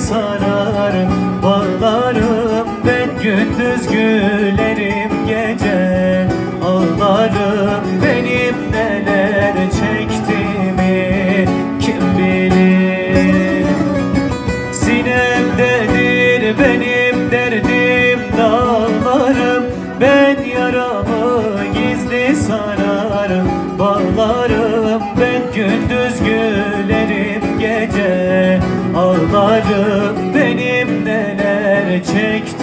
sararım Bağlarım ben gündüz gülerim Ağlarım benim neler çektiğimi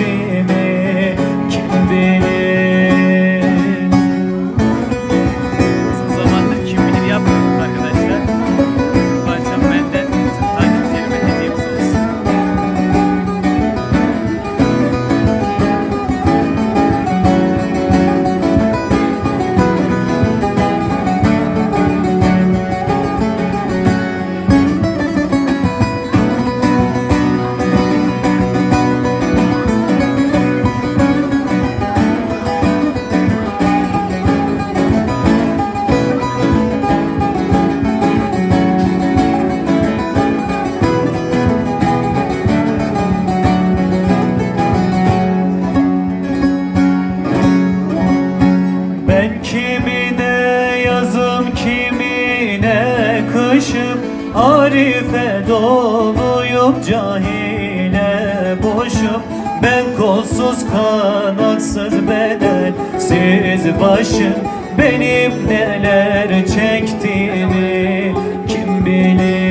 kimine yazım kimine kışım. Arife doluyum cahile boşum. Ben kolsuz kanatsız bedensiz başım. Benim neler çektiğimi kim bilir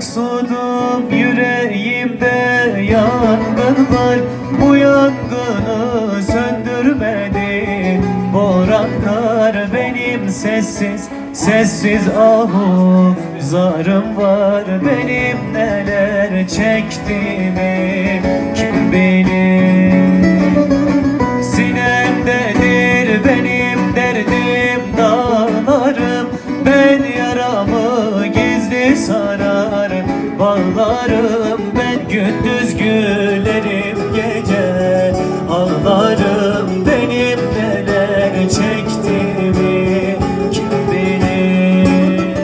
maksudum yüreğimde yangın var Bu yangını söndürmedi Boranlar. Benim sessiz sessiz ahu Zarım var. Benim neler çektiğimi Kim bilir Bağlarım ben gündüz gülerim gece. Ağlarım benim neler çektiğimi kim bilir?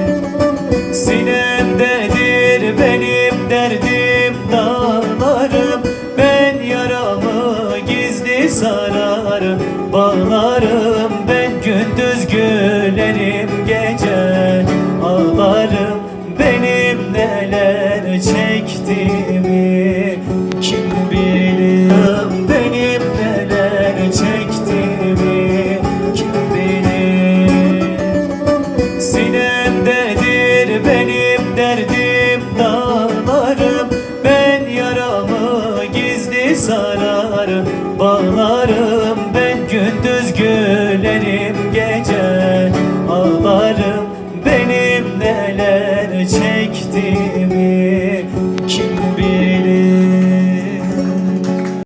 Sinemdedir benim derdim dağlarım. Ben yaramı gizli sararım Bağlarım benim derdim dağlarım. Ben yaramı gizli sararım Bağlarım. Ben gündüz gülerim gece Ağlarım. Benim neler çektiğimi kim bilir?